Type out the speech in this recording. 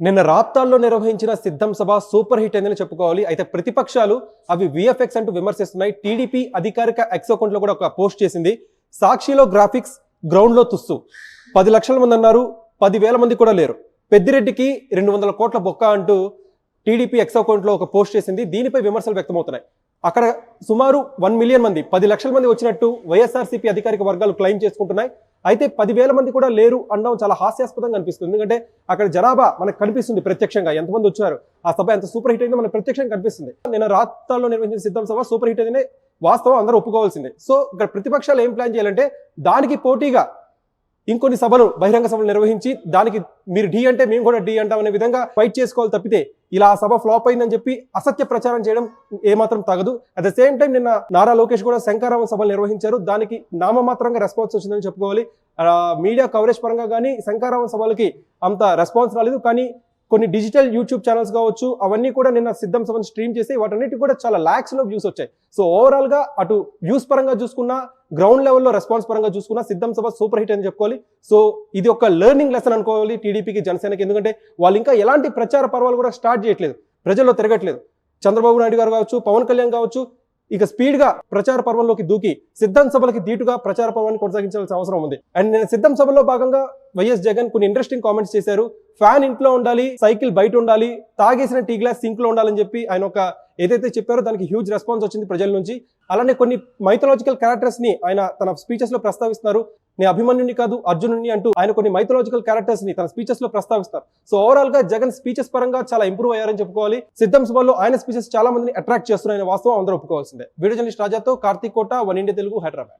నిన్న రాప్తాల్లో నిర్వహించిన సిద్ధం సభ సూపర్ హిట్ అయిందని చెప్పుకోవాలి. అయితే ప్రతిపక్షాలు అవి విఎఫ్ఎక్స్ అంటూ విమర్శిస్తున్నాయి. టీడీపీ అధికారిక ఎక్స్ అకౌంట్లో కూడా ఒక పోస్ట్ చేసింది. సాక్షిలో గ్రాఫిక్స్ గ్రౌండ్లో తుస్సు. పది లక్షల మంది అన్నారు. పదివేల మంది కూడా లేరు. పెద్దిరెడ్డికి రెండు వందల కోట్ల బొక్క అంటూ టీడీపీ ఎక్స్ అకౌంట్లో ఒక పోస్ట్ చేసింది. దీనిపై విమర్శలు వ్యక్తమవుతున్నాయి. అక్కడ సుమారు వన్ మిలియన్ మంది పది లక్షల మంది వచ్చినట్టు వైఎస్ఆర్సీపీ అధికారిక వర్గాలు క్లెయిమ్ చేసుకుంటున్నాయి. అయితే పదివేల మంది కూడా లేరు అనడం చాలా హాస్యాస్పదంగా అనిపిస్తుంది. ఎందుకంటే అక్కడ జనాభా మనకు కనిపిస్తుంది ప్రత్యక్షంగా. ఎంతమంది వచ్చారు ఆ సభ ఎంత సూపర్ హిట్ అయిందో మనకు ప్రత్యక్షంగా కనిపిస్తుంది. నేను రాష్ట్రాల్లో నిర్వహించిన సిద్ధం సభ సూపర్ హిట్ అయిందనే వాస్తవం అందరూ ఒప్పుకోవాల్సిందే. సో ఇక్కడ ప్రతిపక్షాలు ఏం ప్లాన్ చేయాలంటే దానికి పోటీగా ఇంకొన్ని సభలు బహిరంగ సభలు నిర్వహించి దానికి మీరు ఢీ అంటే మేము కూడా డి అంటాం అనే విధంగా ఫైట్ చేసుకోవాలి తప్పితే ఇలా సభ ఫ్లాప్ అయిందని చెప్పి అసత్య ప్రచారం చేయడం ఏమాత్రం తగదు. అట్ ద సేమ్ టైం నిన్న నారా లోకేష్ కూడా శంకారావం సభలు నిర్వహించారు. దానికి నామమాత్రంగా రెస్పాన్స్ వచ్చిందని చెప్పుకోవాలి. మీడియా కవరేజ్ పరంగా కానీ శంకారావం సభలకి అంత రెస్పాన్స్ రాలేదు. కానీ కొన్ని డిజిటల్ యూట్యూబ్ ఛానల్స్ కావచ్చు అవన్నీ కూడా నిన్న సిద్ధం సభను స్ట్రీమ్ చేసి వాటన్నిటి కూడా చాలా ల్యాక్స్లో వ్యూస్ వచ్చాయి. సో ఓవరాల్గా అటు వ్యూస్ పరంగా చూసుకున్నా గ్రౌండ్ లెవెల్లో రెస్పాన్స్ పరంగా చూసుకున్నా సిద్ధం సభ సూపర్ హిట్ అని చెప్పుకోవాలి. సో ఇది ఒక లెర్నింగ్ లెసన్ అనుకోవాలి టీడీపీకి జనసేనకి. ఎందుకంటే వాళ్ళు ఇంకా ఎలాంటి ప్రచార పర్వాలు కూడా స్టార్ట్ చేయట్లేదు. ప్రజల్లో తిరగట్లేదు. చంద్రబాబు నాయుడు గారు కావచ్చు పవన్ కళ్యాణ్ కావచ్చు ఇక స్పీడ్గా ప్రచార పర్వంలోకి దూకి సిద్ధం సభలకి దీటుగా ప్రచార పర్వాన్ని కొనసాగించాల్సిన అవసరం ఉంది. అండ్ నేను సిద్ధం సభలో భాగంగా వైఎస్ జగన్ కొన్ని ఇంట్రెస్టింగ్ కామెంట్స్ చేశారు. ఫ్యాన్ ఇంట్లో ఉండాలి సైకిల్ బయట ఉండాలి తాగేసిన టీ గ్లాస్ సింక్లో ఉండాలని చెప్పి ఆయన ఒక ఏదైతే చెప్పారో దానికి హ్యూజ్ రెస్పాన్స్ వచ్చింది ప్రజల నుంచి. అలానే కొన్ని మైథలాజికల్ క్యారెక్టర్స్ని ఆయన తన స్పీచెస్లో ప్రస్తావిస్తున్నారు. నేను అభిమన్యుని కాదు అర్జునుని అంటూ ఆయన కొన్ని మైథలాజికల్ క్యారెక్టర్స్ని తన స్పీచెస్లో ప్రస్తావిస్తారు సో ఓవరాల్గా జగన్ స్పీచెస్ పరంగా చాలా ఇంప్రూవ్ అయ్యారని చెప్పుకోవాలి. సిద్ధం సభలో ఆయన స్పీచెస్ చాలా మందిని అట్రాక్ట్ చేస్తున్నాయని వాస్తవం అందరూ ఒప్పుకోవాల్సిందే. వీడియో జర్నలిస్ట్ రాజాతో కార్తీక్ కోట వన్ ఇండియా తెలుగు హైదరాబాద్